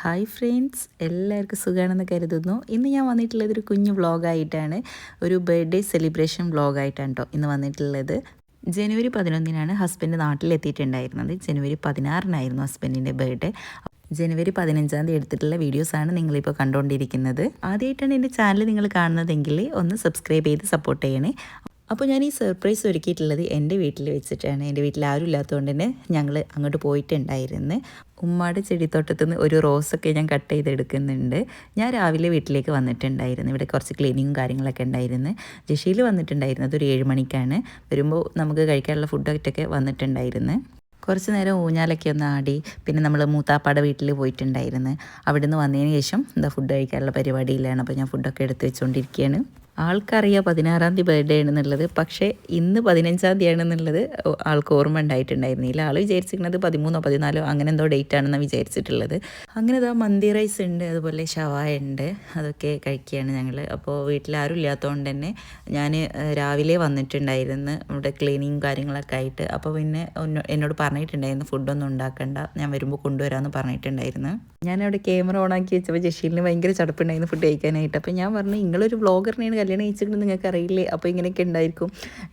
Hi friends എല്ലാവർക്കും സുഖമാണെന്ന് കരുതുന്നു. ഇന്ന് ഞാൻ വന്നിട്ടുള്ളത് ഒരു കുഞ്ഞു വ്ളോഗായിട്ടാണ്. ഒരു ബർത്ത്ഡേ സെലിബ്രേഷൻ വ്ളോഗായിട്ടാണ് കേട്ടോ ഇന്ന് വന്നിട്ടുള്ളത്. ജനുവരി പതിനൊന്നിനാണ് ഹസ്ബൻഡ് നാട്ടിലെത്തിയിട്ടുണ്ടായിരുന്നത്. ജനുവരി പതിനാറിനായിരുന്നു ഹസ്ബൻഡിന്റെ ബർത്ത്ഡേ. ജനുവരി പതിനഞ്ചാം തീയതി എടുത്തിട്ടുള്ള വീഡിയോസാണ് നിങ്ങളിപ്പോൾ കണ്ടുകൊണ്ടിരിക്കുന്നത്. ആദ്യമായിട്ടാണ് എന്റെ ചാനൽ നിങ്ങൾ കാണുന്നതെങ്കിൽ ഒന്ന് സബ്സ്ക്രൈബ് ചെയ്ത് സപ്പോർട്ട് ചെയ്യണേ. അപ്പോൾ ഞാൻ ഈ സർപ്രൈസ് ഒരുക്കിയിട്ടുള്ളത് എന്റെ വീട്ടിൽ വെച്ചിട്ടാണ്. എന്റെ വീട്ടിൽ ആരും ഇല്ലാത്തതുകൊണ്ട് തന്നെ ഞങ്ങൾ അങ്ങോട്ട് പോയിട്ടുണ്ടായിരുന്നു. ഉമ്മാടെ ചെടിത്തോട്ടത്തിൽ നിന്ന് ഒരു റോസൊക്കെ ഞാൻ കട്ട് ചെയ്തെടുക്കുന്നുണ്ട്. ഞാൻ രാവിലെ വീട്ടിലേക്ക് വന്നിട്ടുണ്ടായിരുന്നു. ഇവിടെ കുറച്ച് ക്ലീനിങ്ങും കാര്യങ്ങളൊക്കെ ഉണ്ടായിരുന്നു. ജഷീൽ വന്നിട്ടുണ്ടായിരുന്നത് ഒരു ഏഴ് മണിക്കാണ്. വരുമ്പോൾ നമുക്ക് കഴിക്കാനുള്ള ഫുഡൊക്കെ വന്നിട്ടുണ്ടായിരുന്നു. കുറച്ച് നേരം ഊഞ്ഞാലൊക്കെ ഒന്ന് ആടി പിന്നെ നമ്മൾ മൂത്താപ്പാടെ വീട്ടിൽ പോയിട്ടുണ്ടായിരുന്നു. അവിടെ നിന്ന് വന്നതിന് ശേഷം എന്താ ഫുഡ് കഴിക്കാനുള്ള പരിപാടിയിലാണ്. അപ്പോൾ ഞാൻ ഫുഡൊക്കെ എടുത്ത് വെച്ചുകൊണ്ടിരിക്കുകയാണ് ആൾക്കറിയാം പതിനാറാം തീയതി ബർത്ത്ഡേ ആണെന്നുള്ളത്. പക്ഷേ ഇന്ന് പതിനഞ്ചാം തീയതി ആണെന്നുള്ളത് ആൾക്ക് ഓർമ്മ ഉണ്ടായിട്ടുണ്ടായിരുന്നില്ല ആൾ വിചാരിച്ചിരിക്കുന്നത് പതിമൂന്നോ പതിനാലോ അങ്ങനെ എന്തോ ഡേറ്റ് ആണെന്നാണ് വിചാരിച്ചിട്ടുള്ളത്. അങ്ങനെ ഇതാ മന്തി റൈസ് ഉണ്ട് അതുപോലെ ഷവായ ഉണ്ട് അതൊക്കെ കഴിക്കുകയാണ് ഞങ്ങൾ അപ്പോൾ വീട്ടിൽ ആരും ഇല്ലാത്തതുകൊണ്ട് തന്നെ ഞാൻ രാവിലെ വന്നിട്ടുണ്ടായിരുന്നു. ഇവിടെ ക്ലീനിങ് കാര്യങ്ങളൊക്കെ ആയിട്ട്. അപ്പോൾ പിന്നെ എന്നോട് പറഞ്ഞിട്ടുണ്ടായിരുന്നു ഫുഡൊന്നും ഉണ്ടാക്കണ്ട. ഞാൻ വരുമ്പോൾ കൊണ്ടുവരാമെന്ന് പറഞ്ഞിട്ടുണ്ടായിരുന്നു. ഞാനവിടെ ക്യാമറ ഓണാക്കി വെച്ചപ്പോൾ ജഷീലിന് ഭയങ്കര ചടപ്പുണ്ടായിരുന്നു ഫുഡ് കഴിക്കാനായിട്ട്. അപ്പോൾ ഞാൻ പറഞ്ഞു നിങ്ങളൊരു വ്ളോഗറിനെയാണ് കല്യാണം കഴിച്ചിട്ടുണ്ട് നിങ്ങൾക്ക് അറിയില്ലേ അപ്പോൾ ഇങ്ങനെയൊക്കെ ഉണ്ടായിരിക്കും.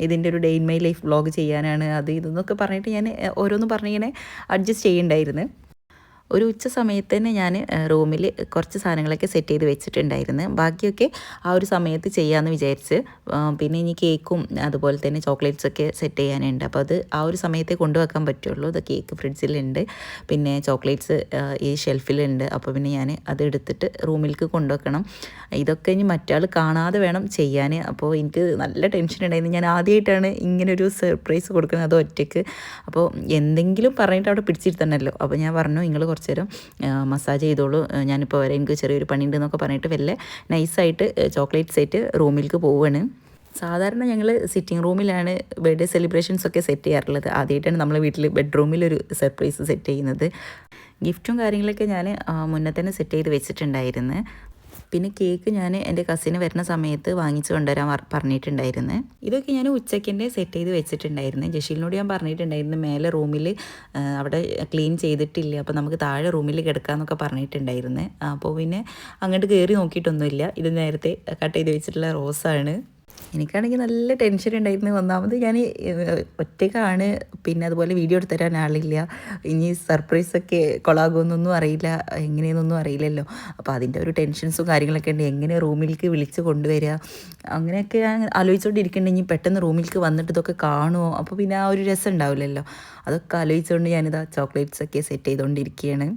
ഇതിന്റെ ഒരു day in my life vlog ചെയ്യാനാണ് അത് ഇതെന്നൊക്കെ പറഞ്ഞിട്ട് ഞാൻ ഓരോന്ന് പറഞ്ഞിങ്ങനെ അഡ്ജസ്റ്റ് ചെയ്യുന്നുണ്ടായിരുന്നു ഒരു ഉച്ച സമയത്ത് തന്നെ ഞാൻ റൂമിൽ കുറച്ച് സാധനങ്ങളൊക്കെ സെറ്റ് ചെയ്ത് വെച്ചിട്ടുണ്ടായിരുന്നു. ബാക്കിയൊക്കെ ആ ഒരു സമയത്ത് ചെയ്യാമെന്ന് വിചാരിച്ച് പിന്നെ ഇനി കേക്കും അതുപോലെ തന്നെ ചോക്ലേറ്റ്സൊക്കെ സെറ്റ് ചെയ്യാനുണ്ട്. അപ്പോൾ അത് ആ ഒരു സമയത്തെ കൊണ്ടുവെക്കാൻ പറ്റുള്ളൂ. അത് കേക്ക് ഫ്രിഡ്ജിലുണ്ട് പിന്നെ ചോക്ലേറ്റ്സ് ഈ ഷെൽഫിലുണ്ട്. അപ്പോൾ പിന്നെ ഞാൻ അത് എടുത്തിട്ട് റൂമിലേക്ക് കൊണ്ടുവെക്കണം. ഇതൊക്കെ ഇനി മറ്റാൾ കാണാതെ വേണം ചെയ്യാൻ. അപ്പോൾ എനിക്ക് നല്ല ടെൻഷൻ ഉണ്ടായിരുന്നു. ഞാൻ ആദ്യമായിട്ടാണ് ഇങ്ങനെ ഒരു സർപ്രൈസ് കൊടുക്കുന്നത് അത് ഒറ്റയ്ക്ക്. അപ്പോൾ എന്തെങ്കിലും പറഞ്ഞിട്ട് അവിടെ പിടിച്ചിരുത്തണമല്ലോ. അപ്പോൾ ഞാൻ പറഞ്ഞു നിങ്ങൾ കുറച്ച് നേരം മസാജ് ചെയ്തോളൂ. ഞാനിപ്പോൾ വരെ. എനിക്ക് ചെറിയൊരു പണിയുണ്ട് എന്നൊക്കെ പറഞ്ഞിട്ട് വല്ല നൈസായിട്ട് ചോക്ലേറ്റ് സെറ്റ് റൂമിലേക്ക് പോവുകയാണ് സാധാരണ ഞങ്ങൾ സിറ്റിംഗ് റൂമിലാണ് ബർത്ത്ഡേ സെലിബ്രേഷൻസ് ഒക്കെ സെറ്റ് ചെയ്യാറുള്ളത്. ആദ്യമായിട്ടാണ് നമ്മൾ വീട്ടിൽ ബെഡ്റൂമിലൊരു സർപ്രൈസ് സെറ്റ് ചെയ്യുന്നത്. ഗിഫ്റ്റും കാര്യങ്ങളൊക്കെ ഞാൻ മുന്നേ തന്നെ സെറ്റ് ചെയ്ത് വെച്ചിട്ടുണ്ടായിരുന്നു. പിന്നെ കേക്ക് ഞാൻ എന്റെ കസിന് വരുന്ന സമയത്ത് വാങ്ങിച്ചു കൊണ്ടുവരാൻ പറഞ്ഞിട്ടുണ്ടായിരുന്നു. ഇതൊക്കെ ഞാൻ ഉച്ചയ്ക്കിന്റെ സെറ്റ് ചെയ്ത് വെച്ചിട്ടുണ്ടായിരുന്നു. ജഷീലിനോട് ഞാൻ പറഞ്ഞിട്ടുണ്ടായിരുന്നു മേലെ റൂമിൽ അവിടെ ക്ലീൻ ചെയ്തിട്ടില്ല അപ്പോൾ നമുക്ക് താഴെ റൂമിൽ കിടക്കാമെന്നൊക്കെ പറഞ്ഞിട്ടുണ്ടായിരുന്നു. അപ്പോൾ പിന്നെ അങ്ങോട്ട് കയറി നോക്കിയിട്ടൊന്നുമില്ല. ഇത് നേരത്തെ കട്ട് ചെയ്ത് വെച്ചിട്ടുള്ള റോസാണ്. എനിക്കാണെങ്കിൽ നല്ല ടെൻഷൻ ഉണ്ടായിരുന്നു. ഒന്നാമത് ഞാൻ ഒറ്റയ്ക്കാണ്. പിന്നെ അതുപോലെ വീഡിയോ എടുത്തു തരാൻ ആളില്ല. ഇനി സർപ്രൈസൊക്കെ കൊളാകുമെന്നൊന്നും അറിയില്ല. എങ്ങനെയെന്നൊന്നും അറിയില്ലല്ലോ. അപ്പോൾ അതിന്റെ ഒരു ടെൻഷൻസും കാര്യങ്ങളൊക്കെ ഉണ്ട്. എങ്ങനെ റൂമിലേക്ക് വിളിച്ച് കൊണ്ടുവരിക അങ്ങനെയൊക്കെ ഞാൻ ആലോചിച്ചുകൊണ്ടിരിക്കുന്നുണ്ടെങ്കിൽ പെട്ടെന്ന് റൂമിലേക്ക് വന്നിട്ട് ഇതൊക്കെ കാണുമോ അപ്പോൾ പിന്നെ ആ ഒരു രസം ഉണ്ടാവില്ലല്ലോ. അതൊക്കെ ആലോചിച്ചുകൊണ്ട് ഞാനിതാ ചോക്ലേറ്റ്സൊക്കെ സെറ്റ് ചെയ്തുകൊണ്ടിരിക്കുകയാണ്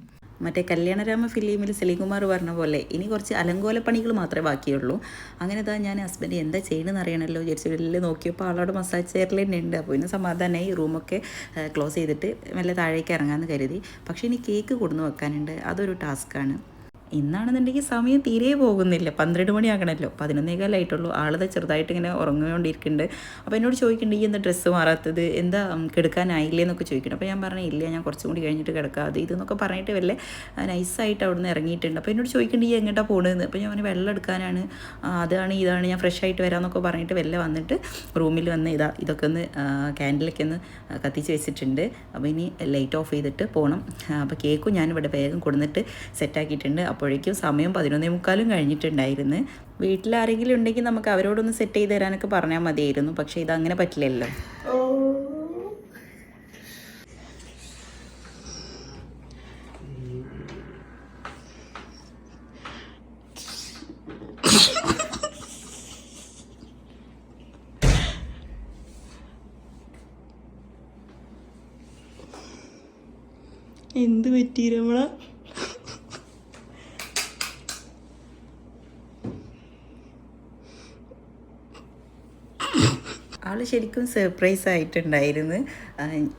മറ്റേ കല്യാണരാമ ഫിലിമിൽ സെലികുമാർ പറഞ്ഞ പോലെ ഇനി കുറച്ച് അലങ്കോല പണികൾ മാത്രമേ ബാക്കിയുള്ളൂ. അങ്ങനെ ഇതാ ഞാൻ ഹസ്ബൻഡ് എന്താ ചെയ്യണമെന്ന് അറിയണമല്ലോ വിചാരിച്ചു വലിയ നോക്കിയപ്പോൾ ആളോട് മസാജ് ചെയറിൽ തന്നെ ഉണ്ട് അപ്പോൾ ഇന്ന് സമാധാനമായി റൂമൊക്കെ ക്ലോസ് ചെയ്തിട്ട് മെല്ലെ താഴേക്ക് ഇറങ്ങാമെന്ന് കരുതി. പക്ഷേ ഇനി കേക്ക് കൊടുന്ന് വെക്കാനുണ്ട്. അതൊരു ടാസ്ക്കാണ്. ഇന്നാണെന്നുണ്ടെങ്കിൽ സമയം തീരെ പോകുന്നില്ല. പന്ത്രണ്ട് മണിയാകണമല്ലോ പതിനൊന്നേകാലായിട്ടുള്ളൂ ആളത് ചെറുതായിട്ട് ഇങ്ങനെ ഉറങ്ങുകൊണ്ടിരിക്കുന്നുണ്ട്. അപ്പോൾ എന്നോട് ചോദിക്കുന്നുണ്ട് ഈ എന്താ ഡ്രസ്സ് മാറാത്തത്? എന്താ കിടക്കാനായില്ലേ? എന്നൊക്കെ ചോദിക്കണം അപ്പോൾ ഞാൻ പറഞ്ഞു ഇല്ല ഞാൻ കുറച്ചും കൂടി കഴിഞ്ഞിട്ട് കിടക്കാം. അത് ഇതെന്നൊക്കെ പറഞ്ഞിട്ട് വല്ല നൈസായിട്ട് അവിടെ നിന്ന് ഇറങ്ങിയിട്ടുണ്ട്. അപ്പോൾ എന്നോട് ചോദിക്കേണ്ടി ഈ എങ്ങോട്ടാണ് പോകുന്നത് അപ്പോൾ ഞാൻ വെള്ളം എടുക്കാനാണ്. അതാണ് ഇതാണ്. ഞാൻ ഫ്രഷ് ആയിട്ട് വരാമെന്നൊക്കെ പറഞ്ഞിട്ട് വെല്ല വന്നിട്ട് റൂമിൽ വന്ന് ഇതാ ഇതൊക്കെ ഒന്ന് ക്യാൻഡിലൊക്കെ ഒന്ന് കത്തിച്ച് വെച്ചിട്ടുണ്ട്. അപ്പോൾ ഇനി ലൈറ്റ് ഓഫ് ചെയ്തിട്ട് പോകണം അപ്പോൾ കേക്കും ഞാനിവിടെ വേഗം കൊടുത്തിട്ട് സെറ്റാക്കിയിട്ടുണ്ട് അപ്പോഴേക്കും സമയം പതിനൊന്നേ മുക്കാലും കഴിഞ്ഞിട്ടുണ്ടായിരുന്നു. വീട്ടിൽ ആരെങ്കിലും ഉണ്ടെങ്കിൽ നമുക്ക് അവരോടൊന്ന് സെറ്റ് ചെയ്ത് തരാനൊക്കെ പറഞ്ഞാൽ മതിയായിരുന്നു. പക്ഷേ അങ്ങനെ പറ്റില്ലല്ലോ. എന്ത് പറ്റി രമണ ആൾ ശരിക്കും സർപ്രൈസ് ആയിട്ടുണ്ടായിരുന്നു.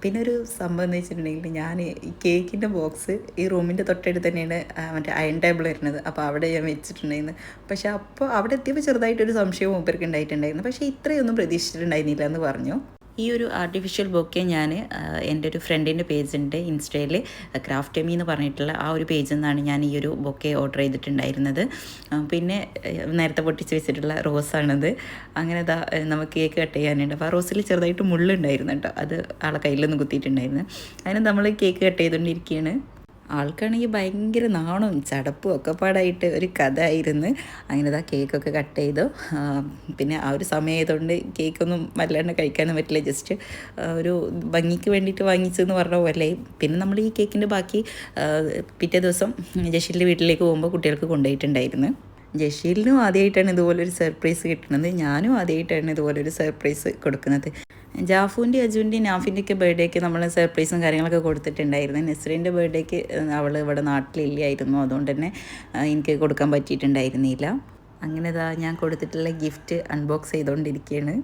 പിന്നെ ഒരു സംഭവം എന്ന് വെച്ചിട്ടുണ്ടെങ്കിൽ ഞാൻ ഈ കേക്കിന്റെ ബോക്സ് ഈ റൂമിന്റെ തൊട്ടടുത്ത് തന്നെയാണ് മറ്റേ അയൺ ടേബിൾ വരുന്നത്. അപ്പോൾ അവിടെ ഞാൻ വെച്ചിട്ടുണ്ടായിരുന്നു. പക്ഷേ അപ്പോൾ അവിടെ എത്തിയപ്പോൾ ചെറുതായിട്ടൊരു സംശയം മൂപ്പർക്ക് ഉണ്ടായിട്ടുണ്ടായിരുന്നു. പക്ഷേ ഇത്രയൊന്നും പ്രതീക്ഷിച്ചിട്ടുണ്ടായിരുന്നില്ല എന്ന് പറഞ്ഞു. ഈ ഒരു ആർട്ടിഫിഷ്യൽ ബൊക്കെ ഞാൻ എന്റെ ഒരു ഫ്രണ്ടിന്റെ പേജുണ്ട് ഇൻസ്റ്റയിൽ ക്രാഫ്റ്റ് എമി എന്ന് പറഞ്ഞിട്ടുള്ള ആ ഒരു പേജിൽ നിന്നാണ് ഞാൻ ഈ ഒരു ബൊക്കെ ഓർഡർ ചെയ്തിട്ടുണ്ടായിരുന്നത്. പിന്നെ നേരത്തെ പൊട്ടിച്ച് വെച്ചിട്ടുള്ള റോസാണിത് അങ്ങനെ ദാ നമുക്ക് കേക്ക് കട്ട് ചെയ്യാനുണ്ട്. അപ്പോൾ ആ റോസിൽ ചെറുതായിട്ട് മുള്ളുണ്ടായിരുന്നു കേട്ടോ. അത് ആളെ കയ്യിലൊന്ന് കുത്തിയിട്ടുണ്ടായിരുന്നു. അതിന് നമ്മൾ കേക്ക് കട്ട് ചെയ്തുകൊണ്ടിരിക്കുകയാണ് ആൾക്കാണെങ്കിൽ ഭയങ്കര നാണവും ചടപ്പും ഒക്കെ പാടായിട്ട് ഒരു കഥ ആയിരുന്നു അങ്ങനെ ആ കേക്കൊക്കെ കട്ട് ചെയ്തു. പിന്നെ ആ ഒരു സമയമായതുകൊണ്ട് കേക്കൊന്നും വല്ലാണ്ട് കഴിക്കാനും പറ്റില്ല. ജസ്റ്റ് ഒരു ഭംഗിക്ക് വേണ്ടിയിട്ട് വാങ്ങിച്ചെന്ന് പറഞ്ഞ പോലെ. പിന്നെ നമ്മൾ ഈ കേക്കിന്റെ ബാക്കി പിറ്റേ ദിവസം ജഷീലിന്റെ വീട്ടിലേക്ക് പോകുമ്പോൾ കുട്ടികൾക്ക് കൊണ്ടുപോയിട്ടുണ്ടായിരുന്നു. ജഷീലിനും ആദ്യമായിട്ടാണ് ഇതുപോലൊരു സർപ്രൈസ് കിട്ടുന്നത്. ഞാനും ആദ്യമായിട്ടാണ് ഇതുപോലൊരു സർപ്രൈസ് കൊടുക്കുന്നത്. ജാഫുവിന്റെ അജുവിന്റെ നാഫിന്റെ ഒക്കെ ബർത്ത്ഡേക്ക് നമ്മൾ സർപ്രൈസും കാര്യങ്ങളൊക്കെ കൊടുത്തിട്ടുണ്ടായിരുന്നു. നെസ്രീന്റെ ബർത്ത്ഡേക്ക് അവൾ ഇവിടെ നാട്ടിലില്ലായിരുന്നു. അതുകൊണ്ട് തന്നെ എനിക്ക് കൊടുക്കാൻ പറ്റിയിട്ടുണ്ടായിരുന്നില്ല. അങ്ങനെ ഇതാ ഞാൻ കൊടുത്തിട്ടുള്ള ഗിഫ്റ്റ് അൺബോക്സ് ചെയ്തുകൊണ്ടിരിക്കുകയാണ്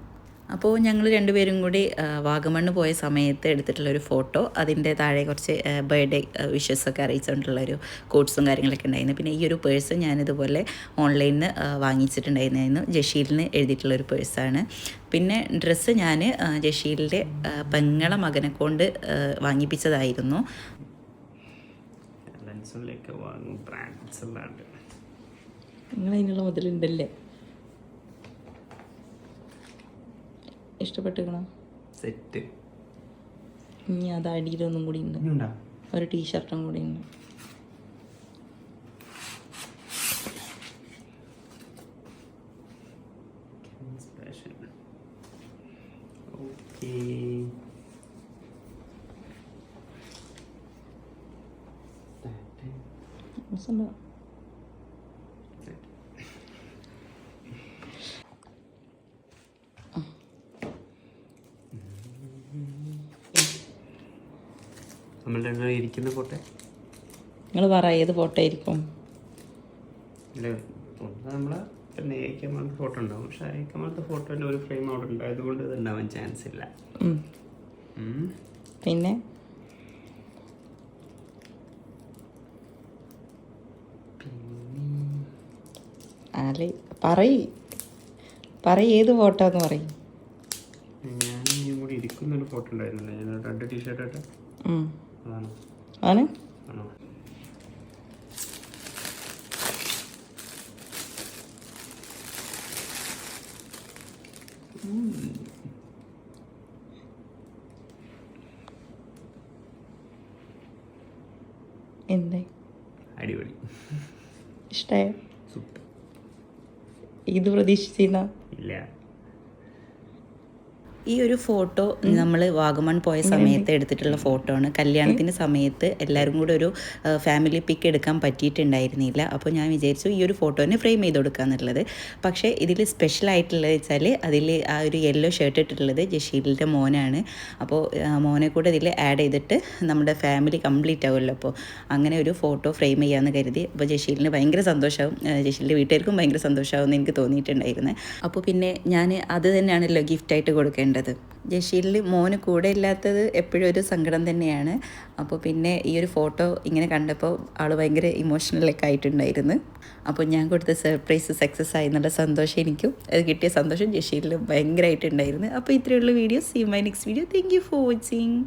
അപ്പോൾ ഞങ്ങൾ രണ്ടുപേരും കൂടി വാഗമണ്ണ് പോയ സമയത്ത് എടുത്തിട്ടുള്ള ഒരു ഫോട്ടോ അതിന്റെ താഴെ കുറച്ച് ബർത്ത്ഡേ വിഷസ് ഒക്കെ അറിയിച്ചുകൊണ്ടുള്ള ഒരു കോഡ്സും കാര്യങ്ങളൊക്കെ ഉണ്ടായിരുന്നു. പിന്നെ ഈ ഒരു പേഴ്സ് ഞാനിതുപോലെ ഓൺലൈനിൽ നിന്ന് വാങ്ങിച്ചിട്ടുണ്ടായിരുന്നു ജഷീലിന് എഴുതിയിട്ടുള്ള ഒരു പേഴ്സാണ് പിന്നെ ഡ്രസ്സ് ഞാൻ ജഷീലിന്റെ പെങ്ങള മകനെ കൊണ്ട് വാങ്ങിപ്പിച്ചതായിരുന്നു. നിങ്ങളതിനുള്ള മുതലുണ്ടല്ലേ? ഇഷ്ടപ്പെട്ടിരിക്കണോ സെറ്റ്. ഇനി അത് അടിയിലൊന്നും കൂടി ഉണ്ട്. ഒരു ടീഷർട്ടും കൂടി ഉണ്ട്. സ്പെഷ്യൽ ഓക്കെ നമ്മൾ രണ്ടുപേരും ഇരിക്കുന്ന ഫോട്ടോ നിങ്ങൾ പറ ഏത് ഫോട്ടോ ആയിരിക്കും? ഒന്ന് നമ്മളെ പിന്നെ എ കമാലത്തെ ഫോട്ടോ ഉണ്ടാവും. പക്ഷെ എ കമാലത്തെ ഫോട്ടോന്റെ ഒരു ഫ്രെയിം അവിടെ ഉണ്ടായതുകൊണ്ട് ഇത് ഉണ്ടാവാൻ ചാൻസ് ഇല്ല. പിന്നെ? അല്ലെ പറയ്. പറ ഏത് ഫോട്ടോ എന്ന് പറയും. ഞാൻ കൂടി ഇരിക്കുന്നൊരു ഫോട്ടോ ഉണ്ടായിരുന്നില്ല. ഞാൻ റെഡ് ടീഷർട്ട് ആയിട്ട് ആണ് ആണോ എന്തേ അടിപൊളി ഇഷ്ടായോ സൂപ്പർ ഇത് പ്രതീക്ഷിച്ചിരുന്ന ഇല്ല ഈ ഒരു ഫോട്ടോ നമ്മൾ വാഗമൺ പോയ സമയത്ത് എടുത്തിട്ടുള്ള ഫോട്ടോ ആണ് കല്യാണത്തിന്റെ സമയത്ത് എല്ലാവരും കൂടെ ഒരു ഫാമിലി പിക്ക് എടുക്കാൻ പറ്റിയിട്ടുണ്ടായിരുന്നില്ല. അപ്പോൾ ഞാൻ വിചാരിച്ചു ഈ ഒരു ഫോട്ടോനെ ഫ്രെയിം ചെയ്ത് കൊടുക്കുക എന്നുള്ളത് പക്ഷേ ഇതിൽ സ്പെഷ്യൽ ആയിട്ടുള്ളത് വെച്ചാൽ അതിൽ ആ ഒരു യെല്ലോ ഷർട്ട് ഇട്ടിട്ടുള്ളത് ജഷീലിന്റെ മോനാണ്. അപ്പോൾ മോനെ കൂടെ ഇതിൽ ആഡ് ചെയ്തിട്ട് നമ്മുടെ ഫാമിലി കംപ്ലീറ്റ് ആവുമല്ലോ. അപ്പോൾ അങ്ങനെ ഒരു ഫോട്ടോ ഫ്രെയിം ചെയ്യാമെന്ന് കരുതി. അപ്പോൾ ജഷീലിന് ഭയങ്കര സന്തോഷമാവും ജഷീലിന്റെ വീട്ടുകാർക്കും ഭയങ്കര സന്തോഷമാവും എന്ന് എനിക്ക് തോന്നിയിട്ടുണ്ടായിരുന്നു. അപ്പോൾ പിന്നെ ഞാൻ അത് തന്നെയാണല്ലോ ഗിഫ്റ്റായിട്ട് കൊടുക്കേണ്ടത്. ജഷീലിൽ മോന് കൂടെ ഇല്ലാത്തത് എപ്പോഴും ഒരു സങ്കടം തന്നെയാണ്. അപ്പോൾ പിന്നെ ഈ ഒരു ഫോട്ടോ ഇങ്ങനെ കണ്ടപ്പോൾ ആൾ ഭയങ്കര ഇമോഷണലൊക്കെ ആയിട്ടുണ്ടായിരുന്നു. അപ്പോൾ ഞാൻ കൊടുത്ത സർപ്രൈസ് സക്സസ് ആയി എന്നുള്ള സന്തോഷം എനിക്കും. അത് കിട്ടിയ സന്തോഷം ജഷീലിലും ഭയങ്കരമായിട്ടുണ്ടായിരുന്നു. അപ്പോൾ ഇത്രയുള്ള video see my next video thank you for watching